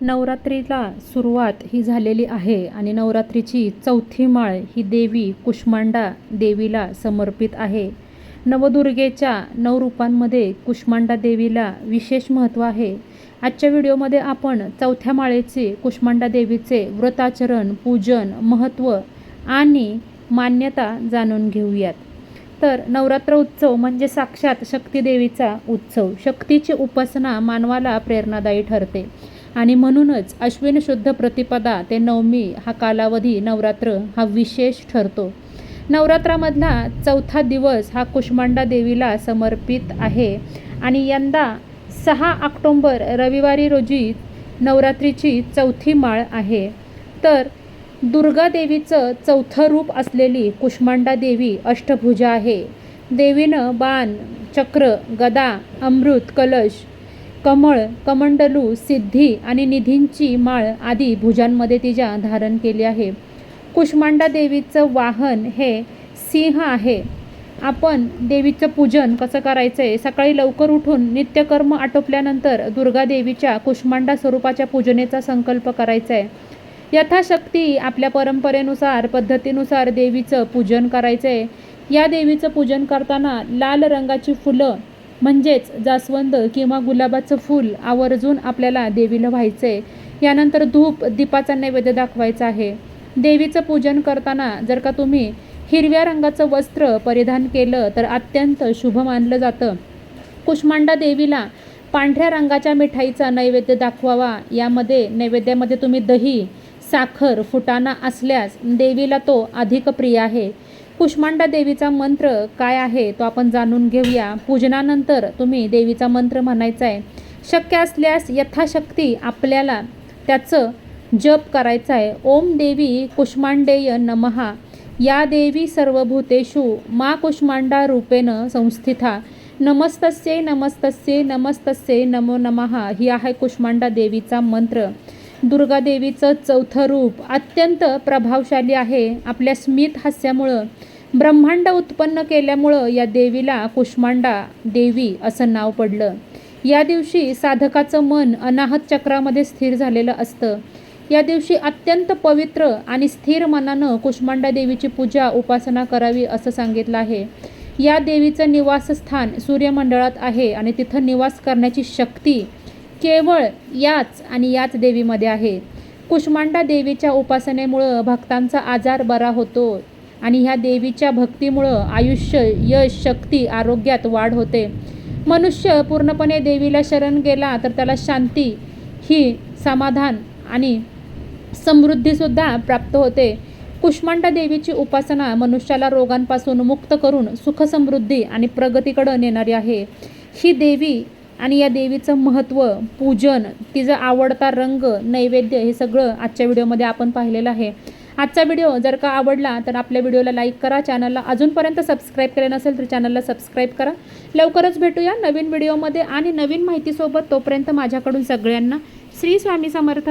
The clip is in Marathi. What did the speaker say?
नवरात्रीला सुरुवात ही झालेली आहे आणि नवरात्रीची चौथी माळ ही देवी कुष्मांडा देवीला समर्पित आहे. नवदुर्गेच्या नऊ रूपांमध्ये कुष्मांडा देवीला विशेष महत्त्व आहे. आजच्या व्हिडिओमध्ये आपण चौथ्या माळेचे कुष्मांडा देवीचे व्रताचरण पूजन महत्त्व आणि मान्यता जाणून घेऊयात. तर नवरात्र उत्सव म्हणजे साक्षात शक्ती देवीचा उत्सव. शक्तीची उपासना मानवाला प्रेरणादायी ठरते. आणि म्हणूनच अश्विन शुद्ध प्रतिपदा ते नवमी हा कालावधी नवरात्र हा विशेष ठरतो. नवरात्रामधला चौथा दिवस हा कुष्मांडा देवीला समर्पित आहे आणि यंदा सहा ऑक्टोंबर रविवारी रोजी नवरात्रीची चौथी माळ आहे. तर दुर्गा देवीचं चौथं रूप असलेली कुष्मांडा देवी अष्टभुजा आहे. देवीनं बाण चक्र गदा अमृत कलश कमळ कमंडलू सिद्धी आणि निधींची माळ आदी भुजांमध्ये तिच्या धारण केली आहे. कुष्मांडा देवीचं वाहन हे सिंह आहे. आपण देवीचं पूजन कसं करायचं आहे सकाळी लवकर उठून नित्यकर्म आटोपल्यानंतर दुर्गा देवीच्या कुष्मांडा स्वरूपाच्या पूजनेचा संकल्प करायचा आहे यथाशक्ती आपल्या परंपरेनुसार पद्धतीनुसार देवीचं पूजन करायचं आहे या देवीचं पूजन करताना लाल रंगाची फुलं म्हणजेच जास्वंद किंवा गुलाबाचं फूल आवर्जून आपल्याला देवीला व्हायचं आहे यानंतर धूप दीपाचा नैवेद्य दाखवायचा आहे. देवीचं पूजन करताना जर का तुम्ही हिरव्या रंगाचं वस्त्र परिधान केलं तर अत्यंत शुभ मानलं जातं. कुष्मांडा देवीला पांढऱ्या रंगाच्या मिठाईचा नैवेद्य दाखवावा. यामध्ये नैवेद्यामध्ये तुम्ही दही साखर फुटाणा असल्यास देवीला तो अधिक प्रिय आहे. कुष्मांडा देवीचा मंत्र काय आहे तो आपण जाणून घेऊया. पूजनानंतर तुम्ही देवीचा मंत्र म्हणायचा आहे. शक्य असल्यास यथाशक्ती आपल्याला त्याचं जप करायचं आहे. ओम देवी कुष्मांडेय नमहा. या देवी सर्वभूतेषु मा कुष्मांडा रूपेण संस्थिता. नमस्तस्ये नमस्तस्ये नमस्तस्ये नमो नमहा ही आहे कुष्मांडा देवीचा मंत्र. दुर्गा देवीचं चौथं रूप अत्यंत प्रभावशाली आहे. आपल्या स्मित हास्यामुळं ब्रह्मांड उत्पन्न केल्यामुळं या देवीला कुष्मांडा देवी असं नाव पडलं. या दिवशी साधकाचं मन अनाहत चक्रामध्ये स्थिर झालेलं असतं. या दिवशी अत्यंत पवित्र आणि स्थिर मनानं कुष्मांडा देवीची पूजा उपासना करावी असं सांगितलं आहे. या देवीचं निवासस्थान सूर्यमंडळात आहे आणि तिथं निवास करण्याची शक्ती केवळ याच आणि याच देवीमध्ये आहे. कुष्मांडा देवीच्या उपासनेमुळं भक्तांचा आजार बरा होतो आणि ह्या देवीच्या भक्तीमुळं आयुष्य यश शक्ती आरोग्यात वाढ होते. मनुष्य पूर्णपणे देवीला शरण गेला तर त्याला शांती ही समाधान आणि समृद्धीसुद्धा प्राप्त होते. कुष्मांडा देवीची उपासना मनुष्याला रोगांपासून मुक्त करून सुखसमृद्धी आणि प्रगतीकडं नेणारी आहे. ही देवी आणि या देवीचं महत्त्व पूजन तिचा आवडता रंग नैवेद्य हे सगळं आजच्या व्हिडिओमध्ये आपण पाहिलेलं आहे. आजचा व्हिडिओ जर का आवडला तर आपल्या व्हिडिओला लाईक करा चॅनलला अजूनपर्यंत सबस्क्राईब केलं नसेल तर चॅनलला सबस्क्राईब करा. लवकरच भेटूया नवीन व्हिडिओमध्ये आणि नवीन माहितीसोबत तोपर्यंत माझ्याकडून सगळ्यांना श्री स्वामी समर्थ.